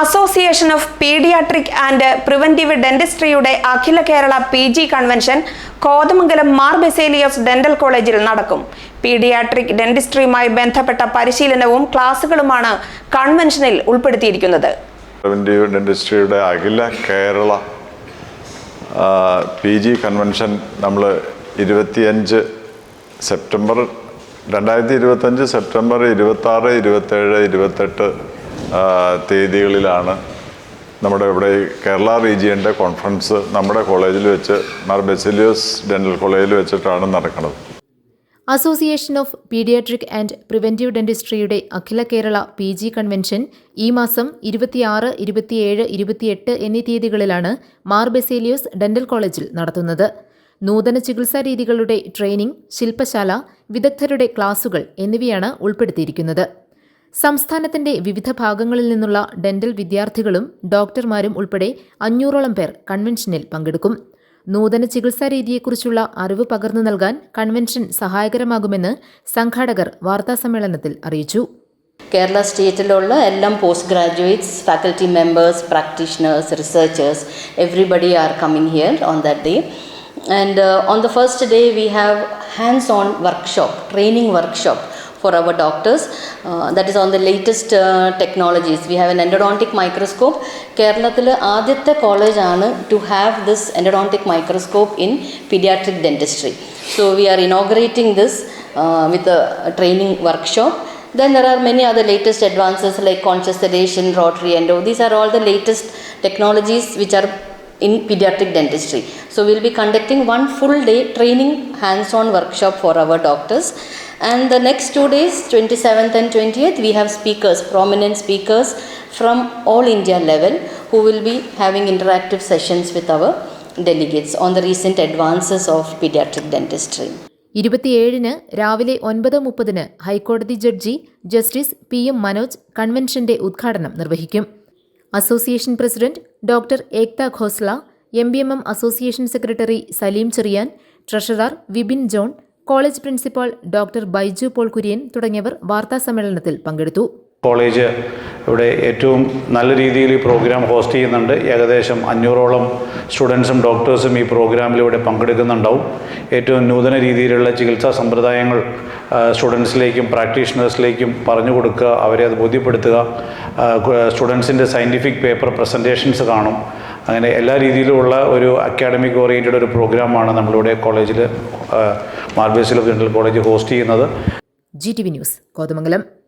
Association of paediatric and preventive ഡെന്റിസ്ട്രിയുടെ Akhila Kerala P G convention Kothamangalam Mar Baselius dental കോളേജിൽ നടക്കും. Paediatric ഡെന്റിസ്ട്രിയുമായി ബന്ധപ്പെട്ട പരിശീലനവും ക്ലാസുകളുമാണ് കൺവെൻഷനിൽ ഉൾപ്പെടുത്തിയിരിക്കുന്നത്. Preventive ഡെന്റിസ്ട്രിയുടെ Akhila Kerala P G convention നമ്മൾ ഇരുപത്തിയഞ്ച് സെപ്റ്റംബർ രണ്ടായിരത്തി ഇരുപത്തഞ്ച് സെപ്റ്റംബർ ഇരുപത്താറ് ഇരുപത്തേഴ് ഇരുപത്തെട്ട് തീയതികളിലാണ് നമ്മുടെ ഇവിടെ കേരള റീജിയന്റെ കോൺഫറൻസ് നമ്മുടെ കോളേജിൽ വെച്ച് മാർ ബെസിലിയോസ് ഡെന്റൽ കോളേജിൽ വെച്ചിട്ടാണ് നടക്കുന്നത്. Association of paediatric and preventive ഡെന്റിസ്ട്രിയുടെ Akhila Kerala P G convention ഈ മാസം ഇരുപത്തിയാറ് ഇരുപത്തിയേഴ് ഇരുപത്തിയെട്ട് എന്നീ തീയതികളിലാണ് മാർ ബെസേലിയോസ് ഡെന്റൽ കോളേജിൽ നടത്തുന്നത്. നൂതന ചികിത്സാ രീതികളുടെ ട്രെയിനിംഗ് ശില്പശാല വിദഗ്ധരുടെ ക്ലാസുകൾ എന്നിവയാണ് ഉൾപ്പെടുത്തിയിരിക്കുന്നത്. സംസ്ഥാനത്തിന്റെ വിവിധ ഭാഗങ്ങളിൽ നിന്നുള്ള ഡെന്റൽ വിദ്യാർത്ഥികളും ഡോക്ടർമാരും ഉൾപ്പെടെ അഞ്ഞൂറോളം പേർ കൺവെൻഷനിൽ പങ്കെടുക്കും. നൂതന ചികിത്സാ രീതിയെക്കുറിച്ചുള്ള അറിവ് പകർന്നു നൽകാൻ കൺവെൻഷൻ സഹായകരമാകുമെന്ന് സംഘാടകർ വാർത്താസമ്മേളനത്തിൽ അറിയിച്ചു. കേരള സ്റ്റേറ്റിലുള്ള എല്ലാം post graduates faculty members practitioners researchers everybody are coming here on that day. And on the first day we have hands on workshop training workshop. for our doctors. Uh, that is on the latest uh, technologies. We have an endodontic microscope. കേരളത്തിൽ ആദ്യത്തെ കോളേജാണ് to have this endodontic microscope in paediatric dentistry so we are inaugurating this with training workshop Then there are many other latest advances like conscious sedation, rotary endo. These are all the latest technologies which are in pediatric dentistry. So we'll be conducting one full day training hands-on workshop for our doctors. And the next two days, 27th and 20th, we have speakers, prominent speakers from all India level who will be having interactive sessions with our delegates on the recent advances of pediatric dentistry. ഇരുപത്തിയേഴിന് രാവിലെ ഒൻപത് മുപ്പതിന് ഹൈക്കോടതി judge justice P M Manoj കൺവെൻഷന്റെ ഉദ്ഘാടനം നിർവഹിക്കും association president doctor Ekta Khosla M B M M association secretary Saleem Cherian treasurer Vipin John college principal doctor Baiju Paul Kurian തുടങ്ങിയവർ വാർത്താസമ്മേളനത്തിൽ പങ്കെടുത്തു കോളേജ് ഇവിടെ ഏറ്റവും നല്ല രീതിയിൽ ഈ പ്രോഗ്രാം ഹോസ്റ്റ് ചെയ്യുന്നുണ്ട്. ഏകദേശം അഞ്ഞൂറോളം സ്റ്റുഡൻസും ഡോക്ടേഴ്സും ഈ പ്രോഗ്രാമിൽ ഇവിടെ പങ്കെടുക്കുന്നുണ്ടാവും. ഏറ്റവും നൂതന രീതിയിലുള്ള ചികിത്സാ സമ്പ്രദായങ്ങൾ സ്റ്റുഡൻസിലേക്കും പ്രാക്ടീഷണേഴ്സിലേക്കും പറഞ്ഞു കൊടുക്കുക അവരെ അത് ബോധ്യപ്പെടുത്തുക. സ്റ്റുഡൻസിന്റെ സയന്റിഫിക് പേപ്പർ പ്രസന്റേഷൻസ് കാണും. അങ്ങനെ എല്ലാ രീതിയിലുമുള്ള ഒരു അക്കാഡമിക് ഓറിയന്റഡ് ഒരു പ്രോഗ്രാമാണ് നമ്മളിവിടെ കോളേജിൽ മാർബേസിൽ ജനറൽ കോളേജ് ഹോസ്റ്റ് ചെയ്യുന്നത്. G T V news Kothamangalam.